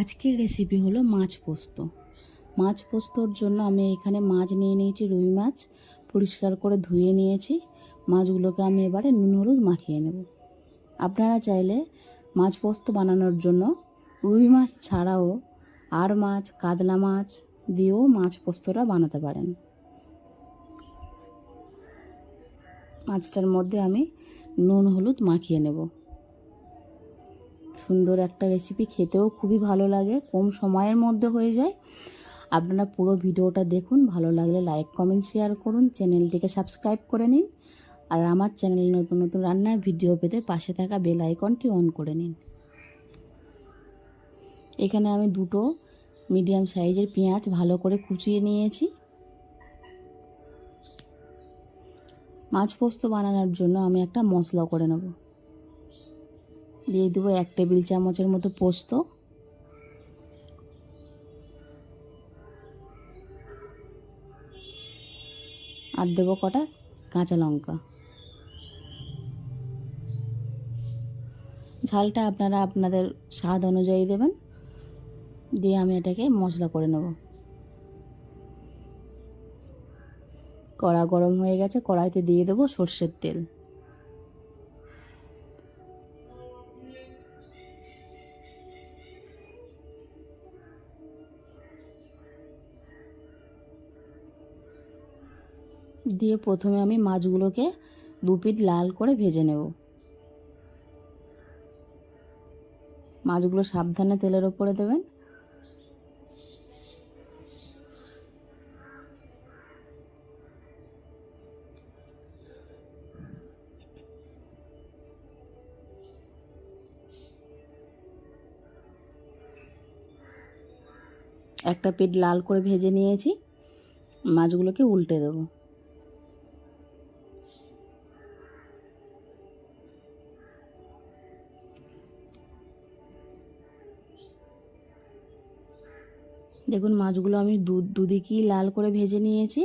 আজকের রেসিপি হলো মাছ পোস্ত। মাছ পোস্তর জন্য আমি এখানে মাছ নিয়ে নিয়েছি, রুই মাছ। পরিষ্কার করে ধুয়ে নিয়েছি। মাছগুলোকে আমি এবারে নুন, হলুদ মাখিয়ে নেব। আপনারা চাইলে মাছ পোস্ত বানানোর জন্য রুই মাছ ছাড়াও আর মাছ, কাতলা মাছ দিয়েও মাছ পোস্তটা বানাতে পারেন। মাছটার মধ্যে আমি নুন, হলুদ মাখিয়ে নেব। সুন্দর একটা রেসিপি খেতেও খুবই ভালো লাগে, কম সময়ের মধ্যে হয়ে যায়। আপনারা পুরো ভিডিওটা দেখুন, ভালো লাগলে লাইক কমেন্ট শেয়ার করুন, চ্যানেলটিকে সাবস্ক্রাইব করে নিন, আর আমার চ্যানেলে নতুন নতুন রান্নার ভিডিও পেতে পাশে থাকা বেল আইকনটি অন করে নিন। এখানে আমি দুটো মিডিয়াম সাইজের পেঁয়াজ ভালো করে কুচিয়ে নিয়েছি। মাছ পোস্ত বানানোর জন্য আমি একটা মশলা করে নেব। দিয়ে দেবো এক টেবিল চামচের মতো পোস্ত। আর দেবো কটা? কাঁচা লঙ্কা। ঝালটা আপনারা আপনাদের স্বাদ অনুযায়ী দেবেন। দিয়ে আমি এটাকে মশলা করে নেব। কড়া গরম হয়ে গেছে, কড়াইতে দিয়ে দেবো সর্ষের তেল। দিয়ে প্রথমে আমি মাছগুলোকে দু পিঠ লাল করে ভেজে নেব। মাছগুলো সাবধানে তেলের ওপরে দেবেন। একটা পেট লাল করে ভেজে নিয়েছি। মাছগুলোকে উল্টে দেবো। দেখুন, মাছগুলো আমি দু, দুদিকেই লাল করে ভেজে নিয়েছি।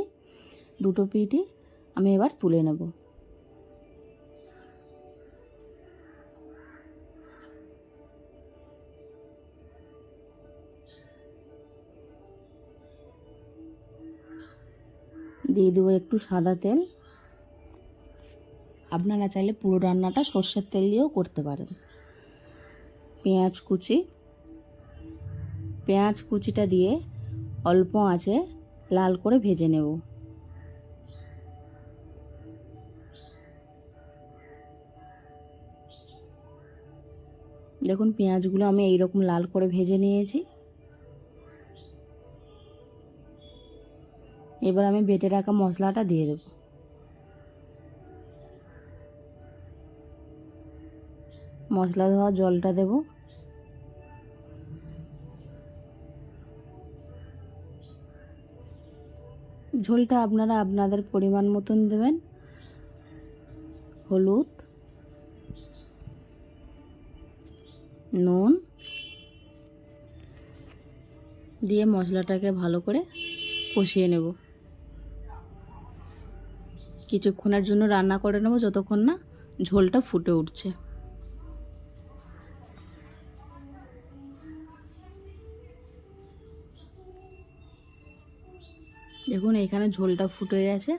দুটো পিঠই আমি এবার তুলে নেব। দিয়ে দেবো একটু সাদা তেল। আপনারা চাইলে পুরো রান্নাটা সর্ষের তেল দিয়েও করতে পারেন। পেঁয়াজ কুচি। পেঁয়াজ কুচিটা দিয়ে অল্প আঁচে লাল করে ভেজে নেব। দেখুন, পেঁয়াজগুলো আমি এইরকম লাল করে ভেজে নিয়েছি। এবার আমি বেটে রাখা মশলাটা দিয়ে দেব। মশলা ধোয়া জলটা দেবো। ঝোলটা আপনারা আপনাদের পরিমাণ মতন দেবেন। হলুদ, নুন দিয়ে মশলাটাকে ভালো করে কষিয়ে নেব। কিছুক্ষণের জন্য রান্না করে নেব, যতক্ষণ না ঝোলটা ফুটে উঠছে। দেখুন এখানে ঝোলটা ফুটে গেছে।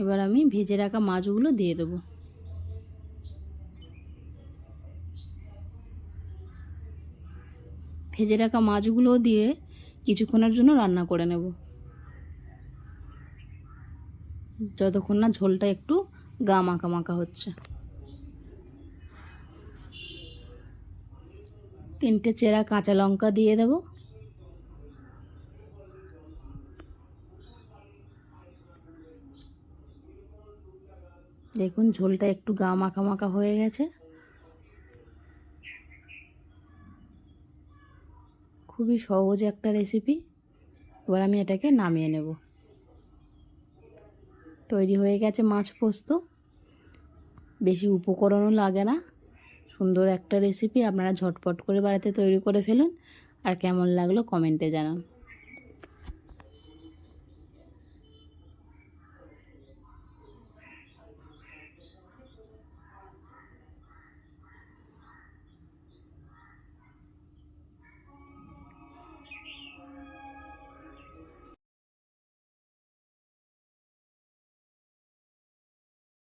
এবার আমি ভেজে রাখা মাছগুলো দিয়ে দেবো। ভেজে রাখা মাছগুলো দিয়ে কিছুক্ষণের জন্য রান্না করে নেব। যতক্ষণ না ঝোলটা একটু গা মাখা মাখা হচ্ছে। তিনটে চেরা কাঁচা লঙ্কা দিয়ে দেব। দেখুন, ঝোলটা একটু গা মাখা মাখা হয়ে গেছে। খুবই সহজ একটা রেসিপি এবার আমি এটাকে নামিয়ে নেব। তৈরি হয়ে গেছে মাছ পোস্ত। বেশি উপকরণও লাগে না। সুন্দর একটা রেসিপি আপনারা ঝটপট করে বাড়িতে তৈরি করে ফেলুন। আর কেমন লাগল কমেন্টে জানান।